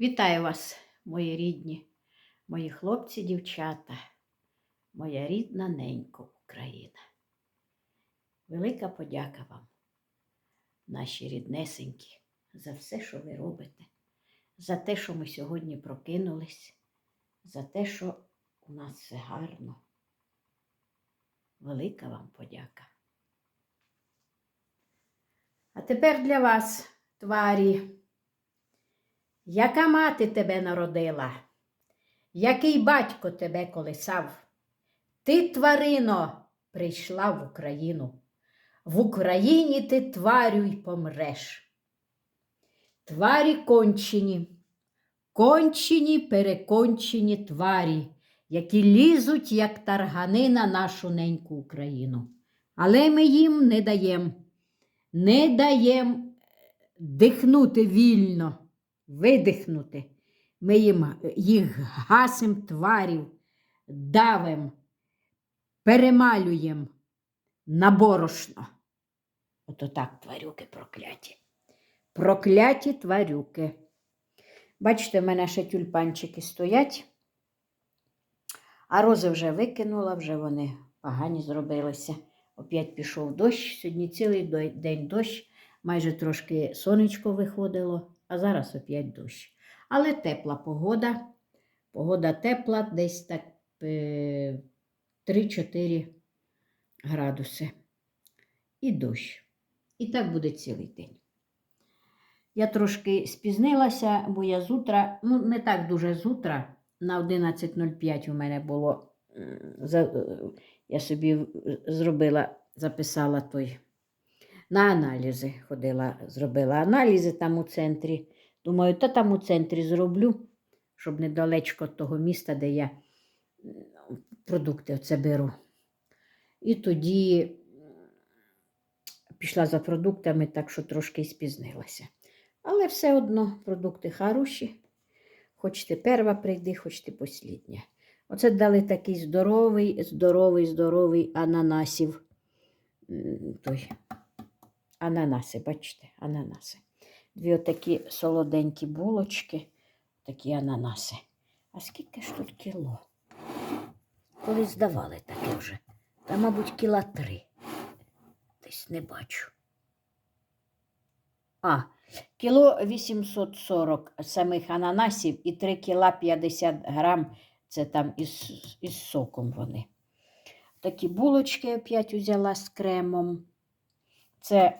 Вітаю вас, мої рідні, мої хлопці, дівчата, моя рідна ненька Україна. Велика подяка вам, наші ріднесенькі, за все, що ви робите, за те, що ми сьогодні прокинулись, за те, що у нас все гарно. Велика вам подяка. А тепер для вас, тварі. Яка мати тебе народила? Який батько тебе колисав? Ти, тварино, прийшла в Україну. В Україні ти тварю й помреш. Тварі кончені, кончені, перекончені тварі, які лізуть, як таргани на нашу неньку Україну. Але ми їм не даємо, не даємо дихнути вільно видихнути. Ми їм, їх гасим тварів, давим, перемалюємо на борошно. Ото так тварюки прокляті. Прокляті тварюки. Бачите, в мене ще тюльпанчики стоять, а рози вже викинула, вже вони погані зробилися. Опять пішов дощ. Сьогодні цілий день дощ, майже трошки сонечко виходило а зараз опять дощ. Але тепла погода. Погода тепла, десь так е, 3-4 градуси. І дощ. І так буде цілий день. Я трошки спізнилася, бо я з утра, ну, не так дуже з утра, на 11.05 у мене було. е, Я собі зробила, записала той на аналізи ходила, зробила аналізи там у центрі. Думаю, та там у центрі зроблю, щоб недалечко від того міста, де я продукти оце беру. І тоді пішла за продуктами, так що трошки спізнилася. Але все одно продукти хороші. Хоч ти перва прийди, хоч ти послідня. Оце дали такий здоровий, здоровий, здоровий ананасів. Той ананаси, бачите, ананаси. Дві отакі солоденькі булочки, такі ананаси. А скільки ж тут кіло? Коли здавали таке вже. Та, мабуть, кіла три. Десь не бачу. А, кіло 840 самих ананасів і 3 кіла 50 грам. Це там із, із соком вони. Такі булочки опять взяла з кремом. Це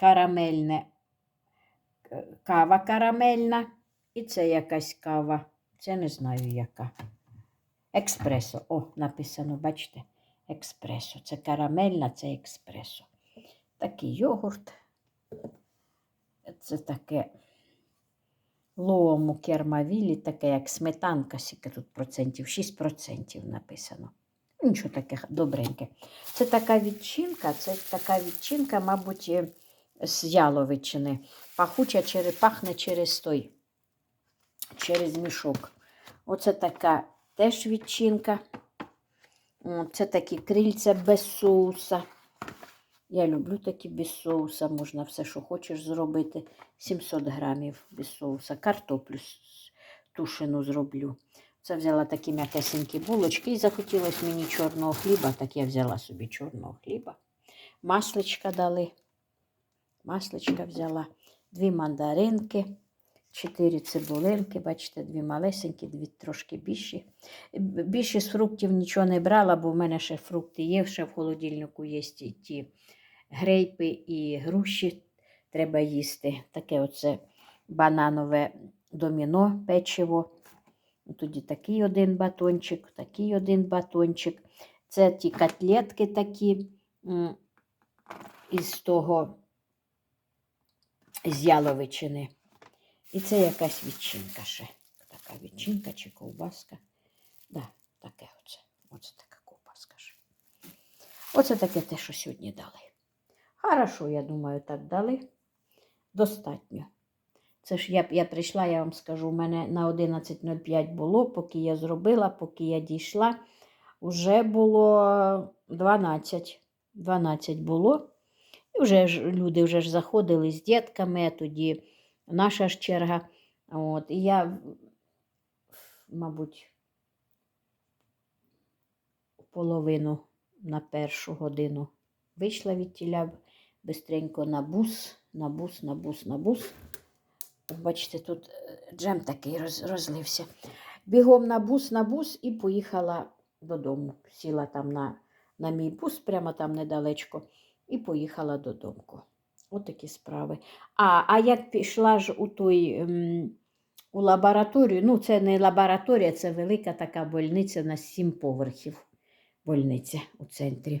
карамельне, кава карамельна. І це якась кава. Це не знаю яка. Експресо. О, написано, бачите? Експресо. Це карамельна, це експресо. Такий йогурт. Це таке лоому кермавілі, таке як сметанка, скільки тут процентів, 6% написано. Нічого таке добреньке. Це така відчинка, це така відчинка, мабуть, е, з яловичини. Пахуча через, пахне через той, через мішок. Оце така теж відчинка. Це такі крильця без соуса. Я люблю такі без соуса, можна все, що хочеш зробити. 700 грамів без соуса. Картоплю тушену зроблю. Це взяла такі м'якесенькі булочки і захотілося мені чорного хліба, так я взяла собі чорного хліба. Масличка дали. Масличка взяла. Дві мандаринки, чотири цибулинки, бачите, дві малесенькі, дві трошки більші. Більше з фруктів нічого не брала, бо в мене ще фрукти є, ще в холодильнику є ті, ті грейпи і груші треба їсти. Таке оце бананове доміно печиво. Тоді такий один батончик, такий один батончик. Це ті котлетки такі із того з яловичини. І це якась відчинка ще. Така відчинка чи ковбаска. Да, таке оце. Оце така ковбаска ще. Оце таке те, що сьогодні дали. Хорошо, я думаю, так дали. Достатньо. Це ж я, я прийшла, я вам скажу, у мене на 11.05 було, поки я зробила, поки я дійшла, вже було 12. 12 було. І вже ж люди вже ж заходили з дітками, тоді наша ж черга. От, і я, мабуть, половину на першу годину вийшла від тіля бистренько на бус, на бус, на бус, на бус. Бачите, тут е, джем такий роз, розлився. Бігом на бус, на бус і поїхала додому. Сіла там на, на мій бус, прямо там недалечко, і поїхала додому. Такі справи. А, а як пішла ж у той ем, у лабораторію, ну це не лабораторія, це велика така больниця на сім поверхів. Больниця у центрі.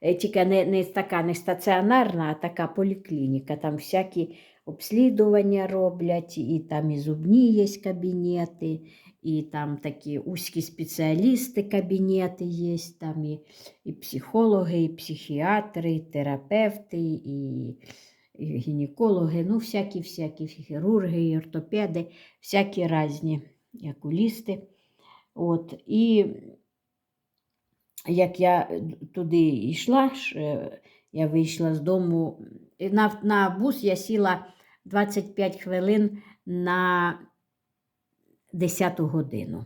Е, Тільки не, не така не стаціонарна, а така поліклініка. Там всякі обслідування роблять, і там і зубні є кабінети, і там такі узькі спеціалісти кабінети є, там і, і психологи, і психіатри, і терапевти, і, і гінекологи, ну, всякі хірурги, і ортопеди, всякі різні, як окулісти. От, і як я туди йшла, е, я вийшла з дому. На, на бус я сіла 25 хвилин на 10 годину.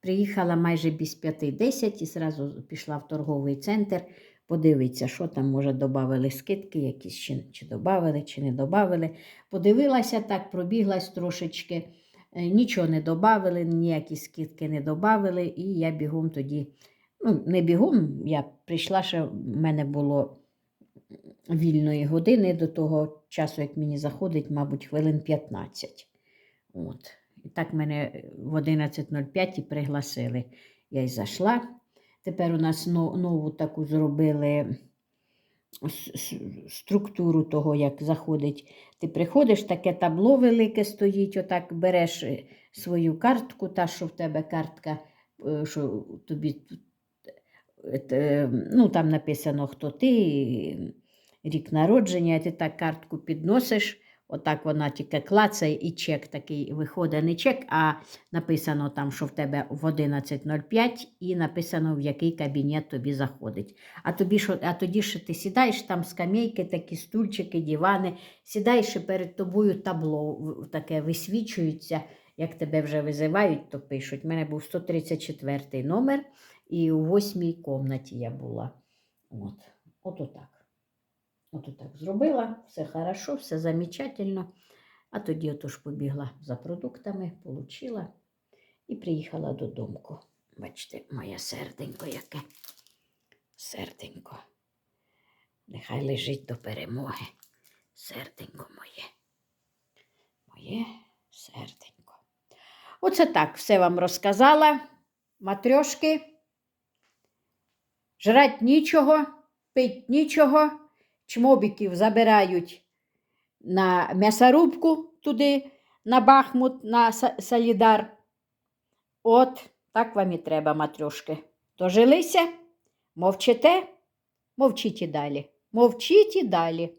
Приїхала майже без 5-10 і зразу пішла в торговий центр подивитися, що там, може, додали скидки, якісь чи, чи додали, чи не додали. Подивилася так, пробіглась трошечки, е, нічого не додали, ніякі скидки не додали, і я бігом тоді ну, не бігом, я прийшла, ще в мене було вільної години до того часу, як мені заходить, мабуть, хвилин 15. От. І так мене в 11.05 і пригласили. Я й зайшла. Тепер у нас нову таку зробили структуру того, як заходить. Ти приходиш, таке табло велике стоїть, отак береш е, свою картку, та, що в тебе картка, е, що тобі е, ну, там написано, хто ти, рік народження, ти так картку підносиш. Отак вона тільки клацає і чек такий виходить, не чек, а написано там, що в тебе в 11.05 і написано, в який кабінет тобі заходить. А, тобі, що, а тоді що ти сідаєш, там скамейки, такі стульчики, дивани, сідаєш і перед тобою табло таке висвічується, як тебе вже визивають, то пишуть. У мене був 134 номер, і у восьмій кімнаті я була. От, от отак. От отак зробила, все хорошо, все замечательно. А тоді отож побігла за продуктами, получила і приїхала додому. Бачите, моє серденько яке. Серденько. Нехай лежить до перемоги. Серденько моє. Моє серденько. Оце так все вам розказала. Матрьошки. Жрать нічого, пить нічого чмобіків забирають на м'ясорубку туди, на Бахмут, на Са- Солідар. От, так вам і треба, матрьошки. Дожилися, мовчите, мовчіть і далі. Мовчіть і далі.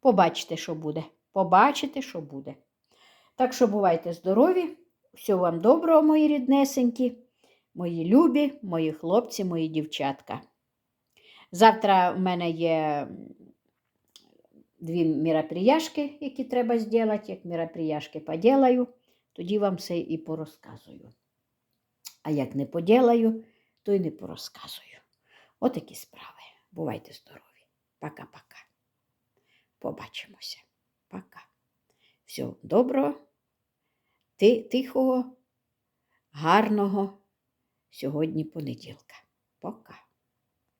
Побачите, що буде. Побачите, що буде. Так що бувайте здорові. Всього вам доброго, мої ріднесенькі, мої любі, мої хлопці, мої дівчатка. Завтра в мене є дві міроприяшки, які треба зробити. Як міроприяшки поділаю, тоді вам все і порозказую. А як не поділаю, то й не порозказую. Отакі справи. Бувайте здорові. Пока-пока. Побачимося. Пока. Всього доброго, тихого, гарного сьогодні понеділка. Пока.